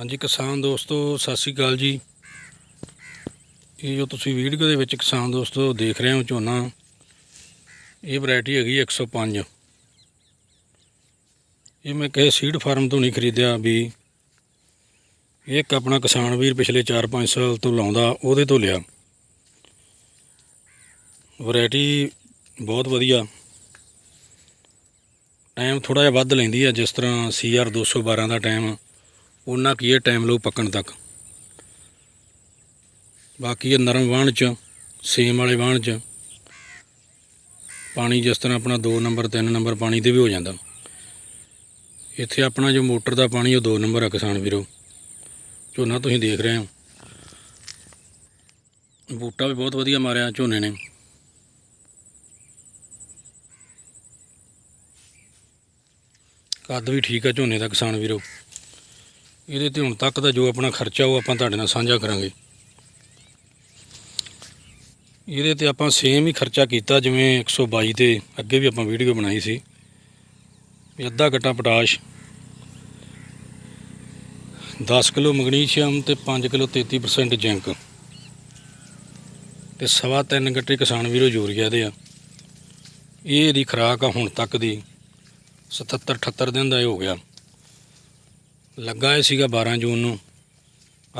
ਹਾਂਜੀ, ਕਿਸਾਨ ਦੋਸਤੋ, ਸਤਿ ਸ਼੍ਰੀ ਅਕਾਲ ਜੀ। ਇਹ ਜੋ ਤੁਸੀਂ ਵੀਡੀਓ ਦੇ ਵਿੱਚ ਕਿਸਾਨ ਦੋਸਤੋ ਦੇਖ ਰਹੇ ਹੋ, ਝੋਨਾ, ਇਹ ਵੈਰਾਈਟੀ ਹੈਗੀ 105 ਇਹ ਮੈਂ ਕਿਸੇ ਸੀਡ ਫਾਰਮ ਤੋਂ ਨਹੀਂ ਖਰੀਦਿਆ ਵੀ ਇਹ ਇੱਕ ਆਪਣਾ ਕਿਸਾਨ ਵੀਰ ਪਿਛਲੇ 4-5 ਸਾਲ ਤੋਂ ਲਾਉਂਦਾ, ਉਹਦੇ ਤੋਂ ਲਿਆ। ਵੈਰਾਈਟੀ ਬਹੁਤ ਵਧੀਆ। ਟਾਈਮ ਥੋੜਾ ਜਿਹਾ ਵੱਧ ਲੈਂਦੀ ਆ, ਜਿਸ ਤਰ੍ਹਾਂ ਸੀਆਰ 212 ਦਾ ਟਾਈਮ ਉਹਨਾਂ ਕੀ ਇਹ ਟਾਈਮ ਲਓ ਪੱਕਣ ਤੱਕ। ਬਾਕੀ ਇਹ ਨਰਮ ਵਾਹਣ ਚ, ਸੇਮ ਵਾਲੇ ਵਾਹਣ ਚ, ਪਾਣੀ ਜਿਸ ਤਰ੍ਹਾਂ ਆਪਣਾ 2 ਨੰਬਰ 3 ਨੰਬਰ ਪਾਣੀ ਤੇ ਵੀ ਹੋ ਜਾਂਦਾ। ਇੱਥੇ ਆਪਣਾ ਜੋ ਮੋਟਰ ਦਾ ਪਾਣੀ, ਉਹ 2 ਨੰਬਰ ਆ ਕਿਸਾਨ ਵੀਰੋ। ਝੋਨਾ ਤੁਸੀਂ ਦੇਖ ਰਹੇ ਹੋ। ਬੂਟਾ ਵੀ ਬਹੁਤ ਵਧੀਆ ਮਾਰਿਆ ਝੋਨੇ ਨੇ। ਕੱਦ ਵੀ ਠੀਕ ਆ ਝੋਨੇ ਦਾ ਕਿਸਾਨ ਵੀਰੋ। ਇਹਦੇ ਤੇ ਹੁਣ ਤੱਕ ਦਾ ਜੋ ਆਪਣਾ ਖਰਚਾ ਉਹ ਆਪਾਂ ਤੁਹਾਡੇ ਨਾਲ ਸਾਂਝਾ ਕਰਾਂਗੇ। ਇਹਦੇ ਤੇ ਆਪਾਂ ਸੇਮ ਹੀ ਖਰਚਾ ਕੀਤਾ, ਜਿਵੇਂ 122 ਤੇ ਅੱਗੇ ਵੀ ਆਪਾਂ ਵੀਡੀਓ ਬਣਾਈ ਸੀ। ਅੱਧਾ ਗੱਟਾ ਪੋਟਾਸ਼ 10 ਕਿਲੋ ਮੈਗਨੀਸ਼ੀਅਮ ਤੇ 5 ਕਿਲੋ 33% ਜ਼ਿੰਕ। ਤੇ ਸਵਾ ਤਿੰਨ ਗੱਟੇ ਕਿਸਾਨ ਵੀਰੋ ਯੂਰੀਆ ਦੇ ਆ। ਇਹ ਇਹਦੀ ਖੁਰਾਕ ਆ ਹੁਣ ਤੱਕ ਦੀ 77 78 ਦਿਨ ਦਾ ਇਹ ਹੋ ਗਿਆ। ਲੱਗਾ ਇਹ ਸੀਗਾ 12 ਜੂਨ ਨੂੰ।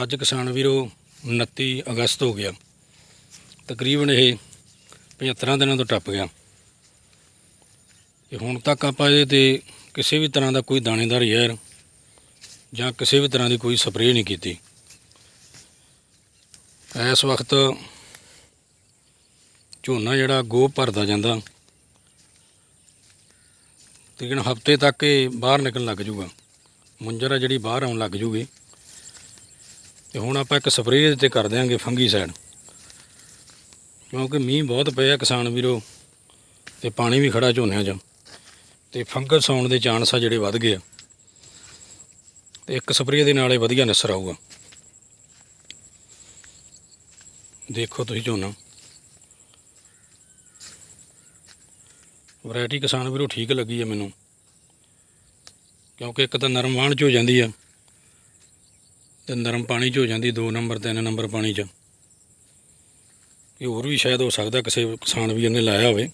ਅੱਜ ਕਿਸਾਨ ਵੀਰੋ 29 ਅਗਸਤ ਹੋ ਗਿਆ। ਤਕਰੀਬਨ ਇਹ 75 ਦਿਨਾਂ ਤੋਂ ਟੱਪ ਗਿਆ। ਤੇ ਹੁਣ ਤੱਕ ਆਪਾਂ ਇਹਦੇ ਤੇ ਕਿਸੇ ਵੀ ਤਰ੍ਹਾਂ ਦਾ ਕੋਈ ਦਾਣੇਦਾਰ ਜ਼ਹਿਰ ਜਾਂ ਕਿਸੇ ਵੀ ਤਰ੍ਹਾਂ ਦੀ ਕੋਈ ਸਪਰੇਅ ਨਹੀਂ ਕੀਤੀ। ਇਸ ਵਕਤ ਝੋਨਾ ਜਿਹੜਾ ਗੋ ਭਰਦਾ ਜਾਂਦਾ। ਤਕਰੀਬਨ ਹਫ਼ਤੇ ਤੱਕ ਇਹ ਬਾਹਰ ਨਿਕਲਣ ਲੱਗ ਜੂਗਾ। ਮੁੰਜਰ ਆ ਜਿਹੜੀ ਬਾਹਰ ਆਉਣ ਲੱਗ ਜੂਗੀ, ਤੇ ਹੁਣ ਆਪਾਂ ਇੱਕ ਸਪਰੇਅ ਤੇ ਕਰ ਦਿਆਂਗੇ ਫੰਗੀ ਸਾਈਡ। ਕਿਉਂਕਿ ਮੀਂਹ ਬਹੁਤ ਪਿਆ ਕਿਸਾਨ ਵੀਰੋ, ਤੇ ਪਾਣੀ ਵੀ ਖੜਾ ਝੋਨਿਆਂ 'ਚ। ਤੇ ਫੰਗਸ ਆਉਣ ਦੇ ਚਾਂਸ ਆ ਜਿਹੜੇ ਵੱਧ ਗਏ ਆ। ਤੇ ਇੱਕ ਸਪਰੇਅ ਦੇ ਨਾਲ ਇਹ ਵਧੀਆ ਨਿਸਰ ਆਊਗਾ। ਦੇਖੋ ਤੁਸੀਂ ਝੋਨਾ। ਵੈਰਾਈਟੀ ਕਿਸਾਨ ਵੀਰੋ ਠੀਕ ਲੱਗੀ ਹੈ ਮੈਨੂੰ। ਕਿਉਂਕਿ ਇੱਕ ਤਾਂ ਨਰਮ ਵਾਹਣ ਚ ਹੋ ਜਾਂਦੀ ਆ ਤੇ ਨਰਮ ਪਾਣੀ ਚ ਹੋ ਜਾਂਦੀ 2 ਨੰਬਰ 3 ਨੰਬਰ ਪਾਣੀ ਚ। ਇਹ ਹੋਰ ਵੀ ਸ਼ਾਇਦ ਹੋ ਸਕਦਾ ਕਿਸੇ ਕਿਸਾਨ ਵੀਰ ਨੇ ਲਾਇਆ ਹੋਵੇ।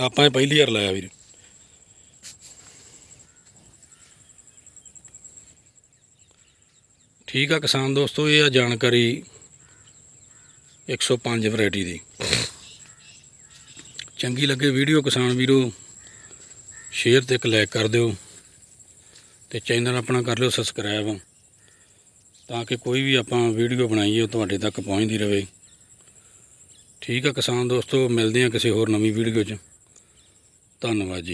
ਆਪਾਂ ਇਹ ਪਹਿਲੀ ਵਾਰ ਲਾਇਆ ਵੀਰ। ਠੀਕ ਆ ਕਿਸਾਨ ਦੋਸਤੋ, ਇਹ ਆ ਜਾਣਕਾਰੀ 105 ਵੈਰਾਈਟੀ ਦੀ। ਚੰਗੀ ਲੱਗੇ ਵੀਡੀਓ ਕਿਸਾਨ ਵੀਰੋ। ਸ਼ੇਅਰ ਤੇ ਇੱਕ ਲਾਈਕ ਕਰ ਦਿਓ ਤੇ ਚੈਨਲ ਆਪਣਾ ਕਰ ਲਿਓ ਸਬਸਕ੍ਰਾਈਬ ਤਾਂ ਕਿ ਕੋਈ ਵੀ ਆਪਾਂ ਵੀਡੀਓ ਬਣਾਈਏ, ਉਹ ਤੁਹਾਡੇ ਤੱਕ ਪਹੁੰਚਦੀ ਰਹੇ ਠੀਕ ਆ ਕਿਸਾਨ ਦੋਸਤੋ, ਮਿਲਦੇ ਆ ਕਿਸੇ ਹੋਰ ਨਵੀਂ ਵੀਡੀਓ 'ਚ। ਧੰਨਵਾਦ ਜੀ।